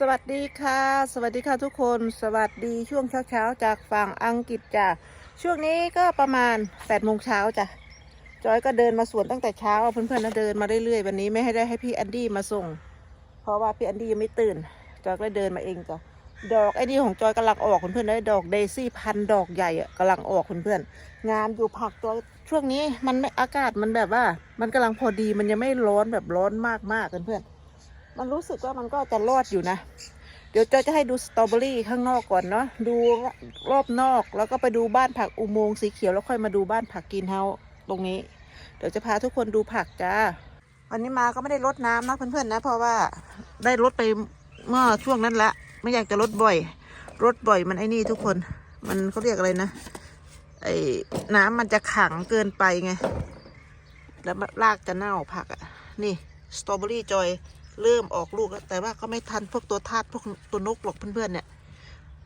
สวัสดีค่ะ สวัสดีค่ะทุกคนสวัสดีช่วงเช้าๆจากฝั่งอังกฤษจ้ะช่วงนี้ก็ประมาณ8ปดโมงเช้าจ้ะจอยก็เดินมาสวนตั้งแต่เช้าเพื่อนๆนะเดินมาเรื่อยๆวันนี้ไม่ให้ได้ให้พี่แอนดี้มาส่ง เพราะว่าพี่แอนดี้ยังไม่ตื่นจอยก็เดินมาเองจ้ะดอกไอ้นี่ของจอยกำลังออกเพื่อนๆได้ดอกเดซี่พันดอกใหญ่อะกำลังออกเพื่อนๆงามอยู่ผักจอยช่วงนี้มันไม่อากาศมันแบบว่า มันกำลังพอดีมันยังไม่ร้อนแบบร้อนมากๆเพื่อนๆ มันรู้สึกว่ามันก็จะรอดอยู่นะ เดี๋ยวจอยจะให้ดูสตรอเบอรี่ข้างนอกก่อนเนาะ ดูรอบนอกแล้วก็ไปดูบ้านผักอุโมงค์สีเขียวแล้วค่อยมาดูบ้านผักกินเฮาตรงนี้ เดี๋ยวจะพาทุกคนดูผักจ้า วันนี้มาก็ไม่ได้รดน้ำนะเพื่อนๆนะ เพราะว่าได้รดไปเมื่อช่วงนั้นละ ไม่อยากจะรดบ่อยรดบ่อยมันไอ้นี่ทุกคน มันเขาเรียกอะไรนะ ไอ้น้ำมันจะขังเกินไปไง แล้วรากจะเน่าผักอะ่ะ นี่สตรอเบอรี่จอย เริ่มออกลูกแล้วแต่ว่าก็ไม่ทันพวกตัวทาสพวกตัวนกหรอกเพื่อนๆเนี่ย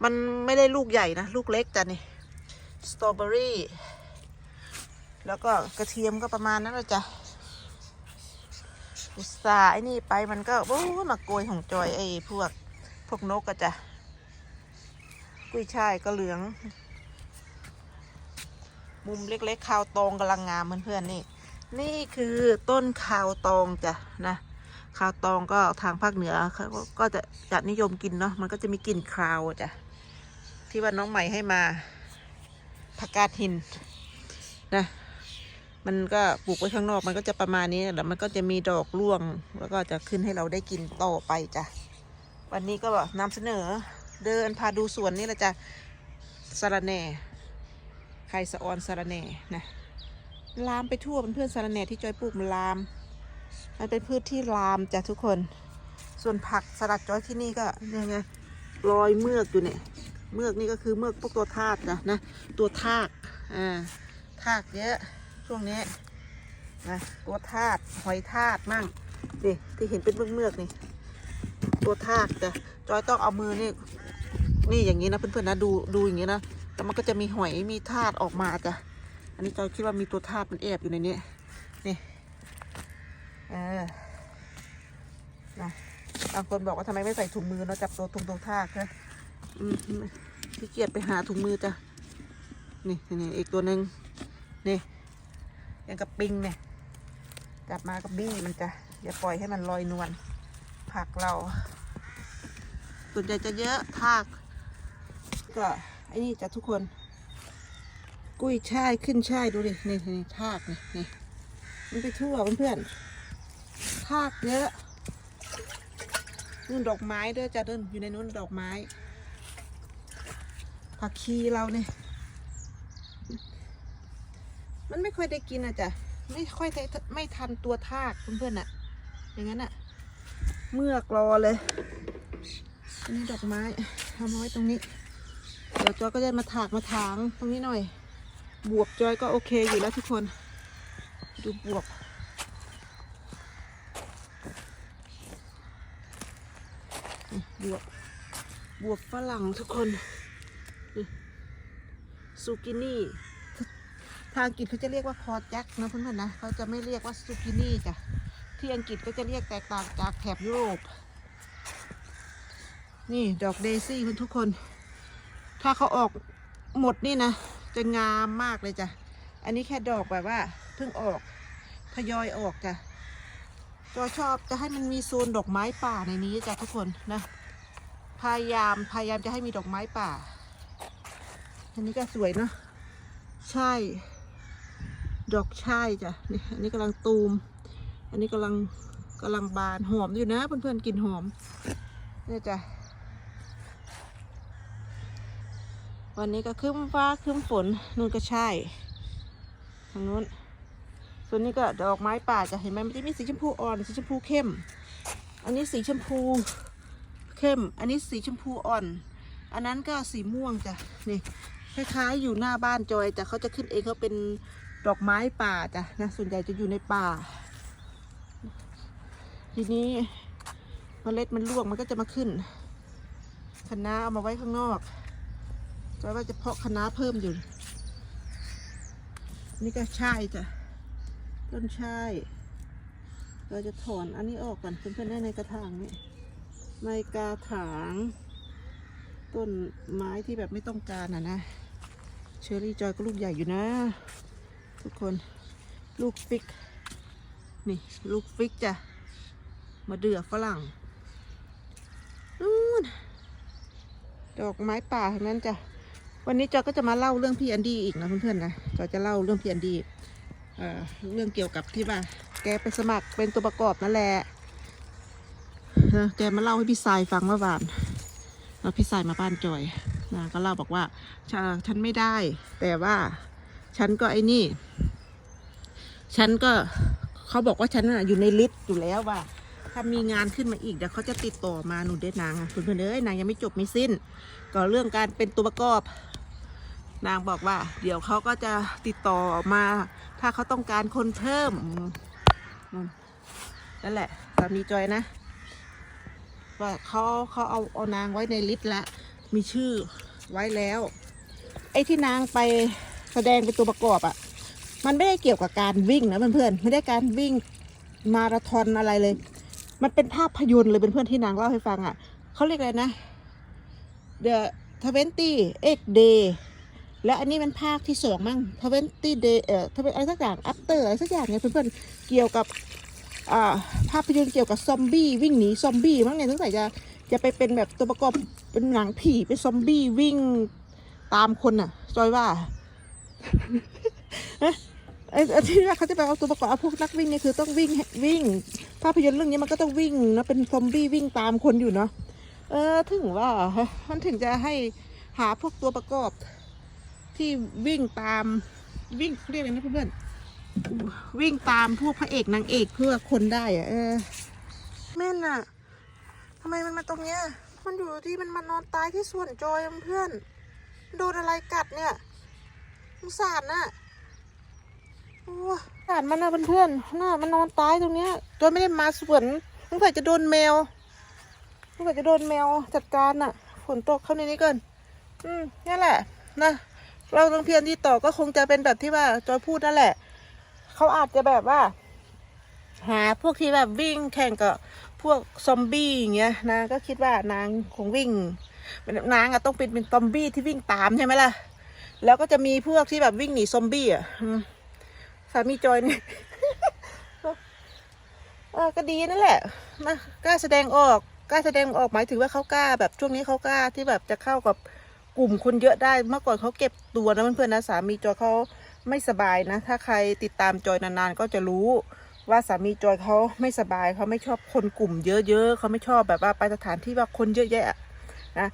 มันไม่ได้ลูกใหญ่นะ ลูกเล็กจ้ะนี่สตรอเบอรี่แล้วก็กระเทียมก็ประมาณนั้นละจ้ะอุตส่าห์ไอ้นี่ไปมันก็โอ้มาโกยของจอยไอ้พวกพวกนกก็จ้ะกุ้ยช่ายก็เหลือง มุมเล็กๆคาวตองกำลังงามเพื่อนๆนี่ นี่คือต้นคาวตองจ้ะนะ คาวตองก็ทางภาคเหนือเขาก็จะจะนิยมกินเนาะมันก็จะมีกลิ่นคราวจ้ะที่ว่าน้องใหม่ให้มาผักกาดหินนะมันก็ปลูกไว้ข้างนอกมันก็จะประมาณนี้แล้วมันก็จะมีดอกร่วง แล้วก็จะขึ้นให้เราได้กินต่อไปจ้ะวันนี้ก็นำเสนอเดินพาดูสวนนี่แหละจ้ะสะรแหน่ไข่สะออนสะรแหน่นะลามไปทั่วเป็นเพื่อนสารแหน่ที่จอยปลูกมันลาม มันเป็นพืชที่ลามจ้ะทุกคน ส่วนผักสลัดจ้อยที่นี่ก็เนี่ยไงรอยเมือกอยู่เนี่ยเมือกนี่ก็คือเมือกพวกตัวทากนะนะตัวทากอ่าทากเยอะช่วงนี้นะตัวทากหอยทากมั่งนี่ที่เห็นเป็นเมือกเมือกนี่ ตัวทากจ้ะจอยต้องเอามือนี่นี่อย่างนี้นะเพื่อนๆนะดูดูอย่างนี้นะแล้วมันก็จะมีหอยมีทากออกมาจ้ะอันนี้จอยคิดว่ามีตัวทาสมันแอบอยู่ในนี้นี่ เออนะบางคนบอกว่าทำไมไม่ใส่ถุงมือเนาะจับตัวถุงตัวทากนะพี่เกียจไปหาถุงมือจ้ะ นี่นี่อีกตัวหนึ่งนี่ยังกับปิงเนี่ยจับมากับบี้มันจะอย่าปล่อยให้มันลอยนวลผักเราส่วนใหญ่จะเยอะทาก ก็ไอ้นี่จ้ะทุกคน กุ้ยช่ายขึ้นช่ายดูดินี่นี่ทากนี่นี่มันไปทั่วเพื่อนๆ ทากเยอะนู่นดอกไม้ด้วยจ้ะเดินอยู่ในนู้นดอกไม้ ผักชีเราเนี่ยมันไม่ค่อยได้กินอะจ้ะไม่ค่อยไม่ทันตัวทากเพื่อนๆอะ อย่างนั้นอะ เมือกรอเลยอันนี้ดอกไม้ทำเอาไว้ตรงนี้ เดี๋ยวจอยก็จะมาถากมาถางตรงนี้หน่อย บวบจอยก็โอเคอยู่แล้วทุกคน ดูบวบ บวบบวบฝรั่งทุกคนซูกินี่ทางอังกฤษเขาจะเรียกว่าคอร์จักนะเพื่อนๆนะเขาจะไม่เรียกว่าซูกินี่จ้ะที่อังกฤษก็จะเรียกแตกต่างจากแถบยุโรป นี่ดอกเดซี่คุณทุกคน ถ้าเขาออกหมดนี่นะ จะงามมากเลยจ้ะ อันนี้แค่ดอกแบบว่าเพิ่งออกทยอยออกจ้ะจอชอบจะให้มันมีโซนดอกไม้ป่าในนี้จ้ะทุกคนนะ พยายามพยายามจะให้มีดอกไม้ป่า อันนี้ก็สวยเนาะใช่ ดอกใช่จ้ะนี่อันนี้กำลังตูม อันนี้กำลังกำลังบานหอมอยู่นะเพื่อนๆกลินหอมนี่จ้ะวันนี้ก็ครึ้มฟ้าครึ้มฝนนู่นก็ใช่ทางนู้นส่วนนี้ก็ดอกไม้ป่าจะเห็นไหมมันจะมีสีชมพูอ่อนสีชมพูเข้ม อันนี้สีชมพู เข้ม อันนี้สีชมพูอ่อน อันนั้นก็สีม่วงจ้ะนี่คล้ายๆอยู่หน้าบ้านจอยแต่เขาจะขึ้นเองเขาเป็นดอกไม้ป่าจ้ะนะส่วนใหญ่จะอยู่ในป่า ทีนี้เมล็ดมันร่วงมันก็จะมาขึ้นคะน้าเอามาไว้ข้างนอกจอยว่าจะเพาะคะน้าเพิ่มอยู่ นี่ก็ใช่จ้ะต้นใช่เราจะถอนอันนี้ออกก่อนเพื่อนๆได้ในกระถางนี่ ในกาถาง ต้นไม้ที่แบบไม่ต้องการอะนะ เชอรี่จอยก็ลูกใหญ่อยู่นะ ทุกคนลูกฟิก นี่ลูกฟิกจ้ะมาเดือฝรั่งนู่นดอกไม้ป่าทั้งนั้นจ้ะวันนี้จอยก็จะมาเล่าเรื่องพี่แอนดี้อีกนะเพื่อนๆนะจอยจะเล่าเรื่องพี่แอนดี้เอ่อเรื่องเกี่ยวกับที่ว่าแกไปสมัครเป็นตัวประกอบนั่นแหละ นะแกมาเล่าให้พี่สายฟังเมื่อวานแล้วพี่สายมาบ้านจอยนะก็เล่าบอกว่าฉันไม่ได้ แต่ว่าฉันก็ไอ้นี่ ฉันก็เขาบอกว่าฉันน่ะอยู่ในลิสต์อยู่แล้วว่า ถ้ามีงานขึ้นมาอีกเดี๋ยวเขาจะติดต่อมาหนูเด็ดนางอะเพื่อนเอ้ยนางยังไม่จบไม่สิ้น ก็เรื่องการเป็นตัวประกอบ นางบอกว่า เดี๋ยวเขาก็จะติดต่อมา ถ้าเขาต้องการคนเพิ่มนั่นแหละสามีจอยนะ ว่าเขาเขาเอาเอานางไว้ในลิสต์แล้วมีชื่อไว้แล้ว ไอ้ที่นางไปแสดงเป็นตัวประกอบอะ่ะ มันไม่ได้เกี่ยวกับการวิ่งนะเพื่อนๆไม่ได้การวิ่งมาราธอนอะไรเลย มันเป็นภาพยนตร์เลยเป็นเพื่อนที่นางเล่าให้ฟังอะ่ะเขาเรียกอะไรนะ The Twenty Eight Day และอันนี้เป็นภาคที่สองมั้ง Twenty Day เอ่อทเวนอะไรสักอย่าง After อะไรสักอย่างเนี่ยเพื่อนๆเกี่ยวกับ ภาพยนตร์เกี่ยวกับซอมบี้วิ่งหนีซอมบี้มั้งเนี่ยสงสัยจะจะไปเป็นแบบตัวประกอบเป็นหนังผีเป็นซอมบี้วิ่งตามคนน่ะจอยว่าไอ้ที่ว่าเขาจะไปเอาตัวประกอบเอาพวกนักวิ่งเนี่ยคือต้องวิ่งวิ่ง ภาพยนตร์เรื่องนี้มันก็ต้องวิ่งนะเป็นซอมบี้วิ่งตามคนอยู่เนาะเออถึงว่ามันถึงจะให้หาพวกตัวประกอบ ที่วิ่งตามวิ่งเขาเรียกอะไรนะเพื่อนๆ วิ่งตามพวกพระเอกนางเอกเพื่อคนได้อะเออแม่นอะทำไมมันมาตรงเนี้ย มันอยู่ที่มันมานอนตายที่ส่วนจอยอะเพื่อน โดนอะไรกัดเนี่ยสงสารน่ะโอ้สงสารมันนะเพื่อนๆน่ามันนอนตายตรงเนี้ยจอยไม่ได้มาสวนสงสัยจะโดนแมวสงสัยจะโดนแมวจัดการน่ะ ฝนตกเข้าในนี้เกิน อืมนี่แหละ นะ เราต้องเพียรที่ต่อก็คงจะเป็นแบบที่ว่าจอยพูดนั่นแหละ เขาอาจจะแบบว่า หาพวกที่แบบวิ่งแข่งกับพวกซอมบี้อย่างเงี้ยนางก็คิดว่านางคงวิ่งนางอะต้องเป็นเป็นซอมบี้ที่วิ่งตามใช่ไหมล่ะ แล้วก็จะมีพวกที่แบบวิ่งหนีซอมบี้อะสามีจอยเนี่เออก็ดีนั่นแหละนะกล้าแสดงออกกล้าแสดงออกหมายถึงว่าเขากล้าแบบช่วงนี้เขากล้าที่แบบจะเข้ากับกลุ่มคนเยอะได้ เมื่อก่อนเขาเก็บตัวนะเพื่อนๆนะสามีจอยเขา ไม่สบายนะ ถ้าใครติดตามจอยนานๆ ก็จะรู้ว่าสามีจอยเขาไม่สบายเขาไม่ชอบคนกลุ่มเยอะๆเขาไม่ชอบแบบว่าไปสถานที่ว่าคนเยอะแยะนะ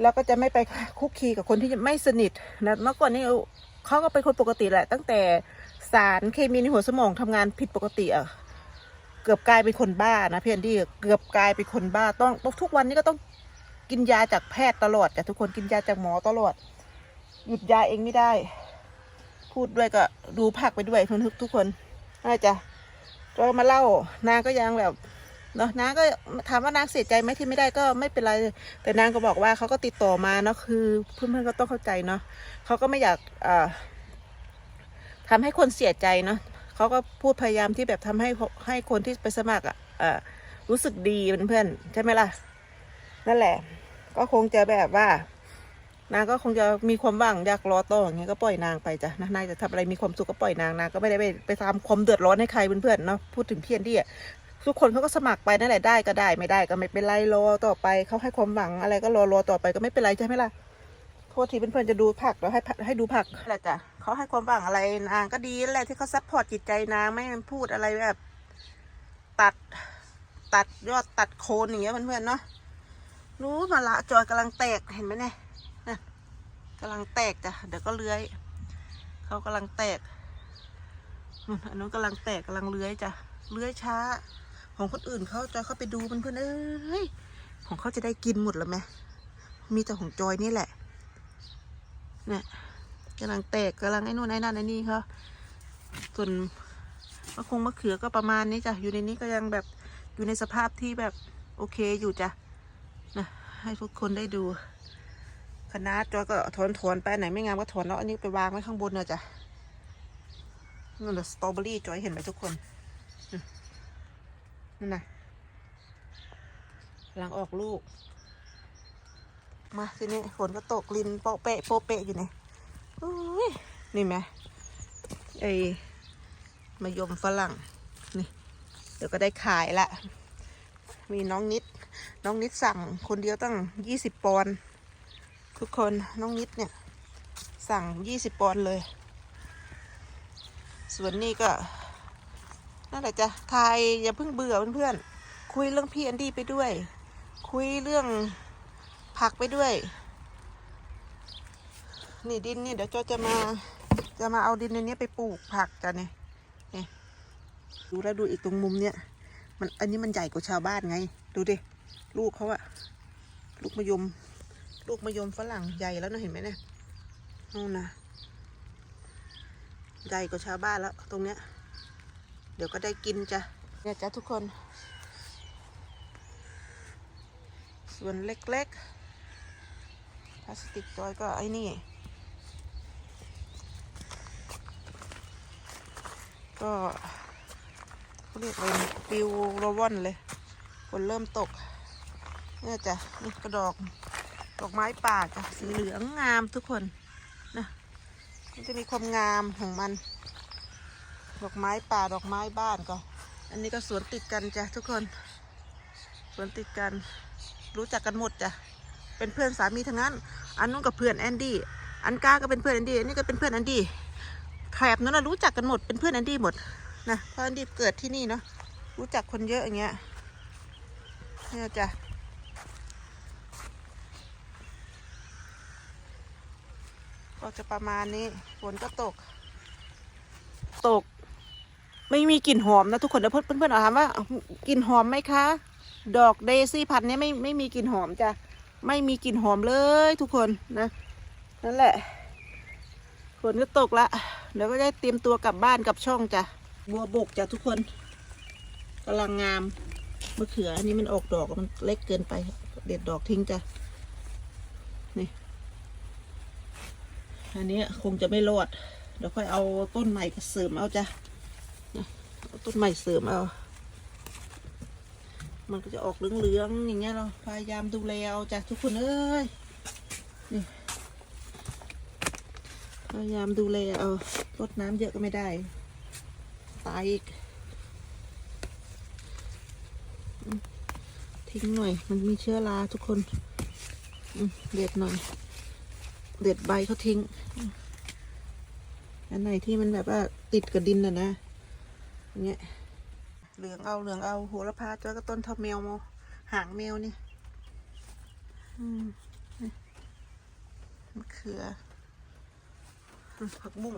แล้วก็จะไม่ไปคุกคีกับคนที่ไม่สนิทนะเมื่อก่อนนี้เขาก็เป็นคนปกติแหละ ตั้งแต่สารเคมีในหัวสมองทำงานผิดปกติอะเกือบกลายเป็นคนบ้านะพี่แอนดี้เกือบกลายเป็นคนบ้าต้องทุกวันนี้ก็ต้องกินยาจากแพทย์ตลอดจ้ะทุกคนกินยาจากหมอตลอด หยุดยาเองไม่ได้ พูดด้วยก็ดูผักไปด้วยทุกทุกคนน่าจะจอยมาเล่านางก็ยังแบบเนาะนางก็ถามว่านางเสียใจไหมที่ไม่ได้ก็ไม่เป็นไรแต่นางก็บอกว่าเขาก็ติดต่อมาเนาะคือเพื่อนๆก็ต้องเข้าใจเนาะเขาก็ไม่อยากอ่าทำให้คนเสียใจเนาะเขาก็พูดพยายามที่แบบทำให้ให้คนที่ไปสมัครอะรู้สึกดีเพื่อนๆใช่ไหมล่ะ นั่นแหละ ก็คงจะแบบว่า นางก็คงจะมีความหวังอยากรอต่ออย่างเงี้ยก็ปล่อยนางไปจ้ะนะนายจะทำอะไรมีความสุขก็ปล่อยนางนางก็ไม่ได้ไปไปทำความเดือดร้อนให้ใครเพื่อนๆเนาะพูดถึงเพียนที่อะทุกคนเขาก็สมัครไปนั่นแหละได้ก็ได้ ไม่ได้ก็ไม่เป็นไรรอต่อไปเขาให้ความหวังอะไรก็รอรอต่อไปก็ไม่เป็นไรใช่ไหมล่ะโทษทีเพื่อนๆจะดูผักแล้วให้ให้ดูผักแหละจ้ะเขาให้ความหวังอะไรนางก็ดีแหละที่เขาซัพพอร์ตจิตใจนางไม่พูดอะไรแบบ ตัดตัดยอดตัดโคนอย่างเงี้ยเพื่อนๆเนาะรู้มาละจอยกำลังแตกเห็นไหมเนี่ย กำลังแตกจ้ะเดี๋ยวก็เลื้อยเขากำลังแตกนู่นอันนู้นกำลังแตกกำลังเลื้อยจ้ะเลื้อยช้า ของคนอื่นเขาจอยเข้าไปดูเพื่อนๆเอ้ยของเขาจะได้กินหมดแล้วไหมมีแต่ของจอยนี่แหละเนี่ยกำลังแตกกำลังไอ้นู่นไอ้นั่นไอ้นี่เขาส่วนมะคงมะเขือก็ประมาณนี้จ้ะอยู่ในนี้ก็ยังแบบอยู่ในสภาพที่แบบโอเคอยู่จ้ะนะให้ทุกคนได้ดู คณะจอยก็ถอนถอนๆไปไหนไม่งามก็ถอนแล้วอันนี้ไปวางไว้ข้างบนเนอะจ้ะนั่นแหละสตรอเบอรี่จอยเห็นไหมทุกคนนั่นนะกำลังออกลูก มาทีนี้ฝนก็ตกลินโปะเปะโปะเปะอยู่นี่ยนี่ไหมไอ้มายมฝรั่งนี่ เดี๋ยวก็ได้ขายละ มีน้องนิด น้องนิดสั่งคนเดียวตั้งยี่สิบปอนด์ ทุกคนน้องนิดเนี่ย สั่งยี่สิบปอนด์เลย ส่วนนี้ก็นั่นแหละจ้ะทายอย่าเพิ่งเบื่อเพื่อนๆ คุยเรื่องพี่แอนดี้ไปด้วย คุยเรื่องผักไปด้วย นี่ดินนี่เดี๋ยวจอจะมา จะมาเอาดินในนี้ไปปลูกผักจ้ะเนี่ยนี่ดูแล้วดูอีกตรงมุมเนี่ย มันอันนี้มันใหญ่กว่าชาวบ้านไง ดูดิ ลูกเขาอะลูกมะยม ลูกมะยมฝรั่งใหญ่แล้วนะเห็นไหมเนี่ยนู่นนะใหญ่กว่าชาวบ้านแล้วตรงเนี้ย เดี๋ยวก็ได้กินจ้ะเนี่ยจ้ะทุกคน ส่วนเล็กๆพลาสติกจอยก็ไอ้นี่ ก็เขาเรียกอะไรนปิวโรวอนเลยฝนเริ่มตกเนี่ยจ้ะนี่กระดอก ดอกไม้ป่าจ้ะสีเหลืองงามทุกคนนะมันจะมีความงามของมัน ดอกไม้ป่าดอกไม้บ้านก็ อันนี้ก็สวนติดกันจ้ะทุกคนสวนติดกัน รู้จักกันหมดจ้ะเป็นเพื่อนสามีทั้งนั้น อันนู้นกับเพื่อนแอนดี้อันก้าก็เป็นเพื่อนแอนดี้อันนี้ก็เป็นเพื่อนแอนดี้แถบนั้นนะรู้จักกันหมดเป็นเพื่อนแอนดี้หมดนะเพราะแอนดี้เกิดที่นี่เนาะรู้จักคนเยอะอย่างเงี้ยเนี่ยจ้ะ ก็จะประมาณนี้ฝนก็ตก ตก ไม่มีกลิ่นหอมนะทุกคนเดี๋ยวเพื่อนเพื่อนๆถามว่ากลิ่นหอมไหมคะ ดอกเดซี่พันธุ์นี้ไม่ไม่มีกลิ่นหอมจ้ะไม่มีกลิ่นหอมเลยทุกคนนะนั่นแหละฝนก็ตกละเดี๋ยวก็ได้เตรียมตัวกลับบ้านกับช่องจ้ะบัวบกจ้ะทุกคนกำลังงามมะเขืออันนี้มันออกดอกมันเล็กเกินไป เด็ดดอกทิ้งจ้ะนี่ อันนี้คงจะไม่รอด เดี๋ยวค่อยเอาต้นใหม่เสริมเอาจ้ะเอาต้นใหม่เสริมเอา มันก็จะออกเหลืองๆอย่างเงี้ยเราพยายามดูแลเอาจ้ะทุกคนเอ้ยนี่พยายามดูแลเอารดน้ำเยอะก็ไม่ได้ ตายอีก ทิ้งหน่อย มันมีเชื้อราทุกคนเด็ดหน่อย เด็ดใบเขาทิ้ง อันไหนที่มันแบบว่าติดกับดินน่ะนะอย่างเงี้ย เหลืองเอาเหลืองเอาโหระพาจ้อยก็ต้นเท่าแมวโมหางแมวนี่อืมนี่มะเขืออืมผักบุ้ง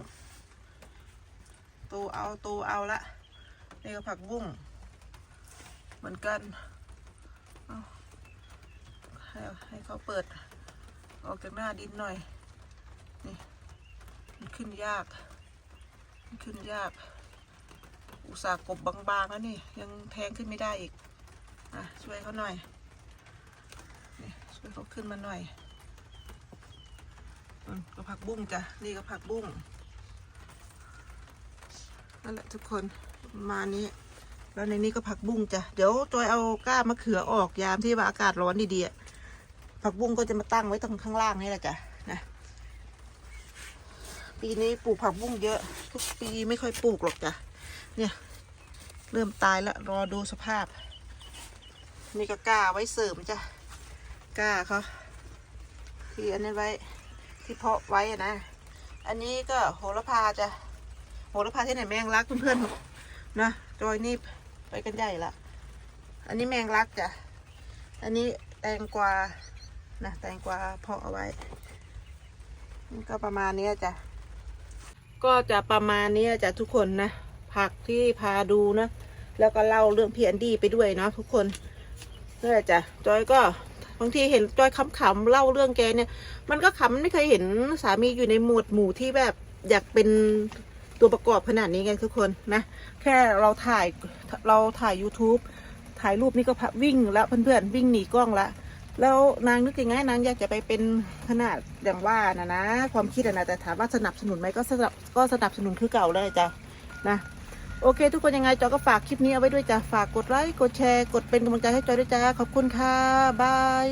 โตเอาโตเอาละนี่ก็ผักบุ้งเหมือนกันเอาให้ให้เขาเปิด ออกจากหน้าดินหน่อย นี่มันขึ้นยาก มันขึ้นยาก อุตส่าห์กบบางๆแล้วนี่ ยังแทงขึ้นไม่ได้อีก อะ ช่วยเขาหน่อยนี่ช่วยเขาขึ้นมาหน่อยก็ผักบุ้งจ้ะ นี่ก็ผักบุ้ง นั่นแหละทุกคนมานี้แล้วในนี้ก็ผักบุ้งจ้ะ เดี๋ยวจอยเอาก้ามะเขือออกยามที่ว่าอากาศร้อนดีๆผักบุ้งก็จะมาตั้งไว้ตรงข้างล่างนี่แหละจ้ะ ปีนี้ปลูกผักบุ้งเยอะ ทุกปีไม่ค่อยปลูกหรอกจ้ะ เนี่ย เริ่มตายแล้วรอดูสภาพ นี่ก็กล้าไว้เสริมจ้ะกล้าเขาที่อันนี้ไว้ที่เพาะไว้นะ อันนี้ก็โหระพาจ้ะโหระพาที่ไหนแมงลักเพื่อนๆนะจอยนี่ไปกันใหญ่ละ อันนี้แมงลักจ้ะ อันนี้แตงกวา นะแตงกวาเพาะเอาไว้ก็ประมาณเนี้ยจ้ะ ก็จะประมาณนี้จ้ะทุกคนนะ ผักที่พาดูนะ แล้วก็เล่าเรื่องพีแอนดีไปด้วยเนาะทุกคนนั่แหละจ้ะจอยก็บางทีเห็นจอยขำๆเล่าเรื่องแกเนี่ย มันก็ขำไม่เคยเห็นสามีอยู่ในหมวดหมู่ที่แบบอยากเป็นตัวประกอบขนาดนี้ไงทุกคนนะ แค่เราถ่ายเราถ่าย YouTube ถ่ายรูปนี่ก็พวิ่งแล้วเพื่อนๆวิ่งหนีกล้องละ แล้วนางนึกยังไงนางอยากจะไปเป็นขนาดอย่างว่านะนะ ความคิดนะแต่ถามว่าสนับสนุนไหมก็สนับก็สนับสนุนคือเก่าเลยจ้ะนะโอเค ทุกคนยังไงจอยก็ฝากคลิปนี้เอาไว้ด้วยจ้ะฝากกดไลค์กดแชร์ กดเป็นกำลังใจให้จอยด้วยจ้าขอบคุณค่ะบาย